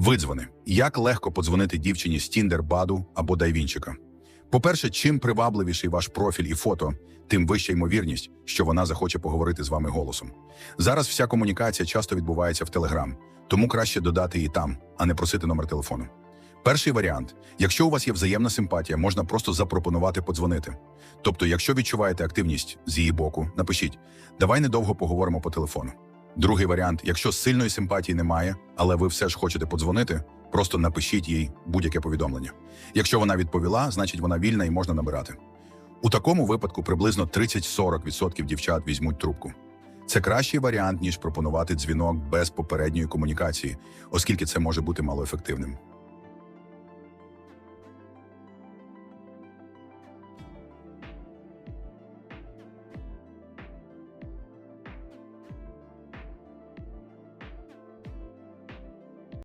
Видзвони. Як легко подзвонити дівчині з Тіндер, Баду або Дайвінчика? По-перше, чим привабливіший ваш профіль і фото, тим вища ймовірність, що вона захоче поговорити з вами голосом. Зараз вся комунікація часто відбувається в Телеграм, тому краще додати її там, а не просити номер телефону. Перший варіант: якщо у вас є взаємна симпатія, можна просто запропонувати подзвонити. Тобто, якщо відчуваєте активність з її боку, напишіть: давай недовго поговоримо по телефону. Другий варіант: якщо сильної симпатії немає, але ви все ж хочете подзвонити, просто напишіть їй будь-яке повідомлення. Якщо вона відповіла, значить вона вільна і можна набирати. У такому випадку приблизно 30-40% дівчат візьмуть трубку. Це кращий варіант, ніж пропонувати дзвінок без попередньої комунікації, оскільки це може бути малоефективним.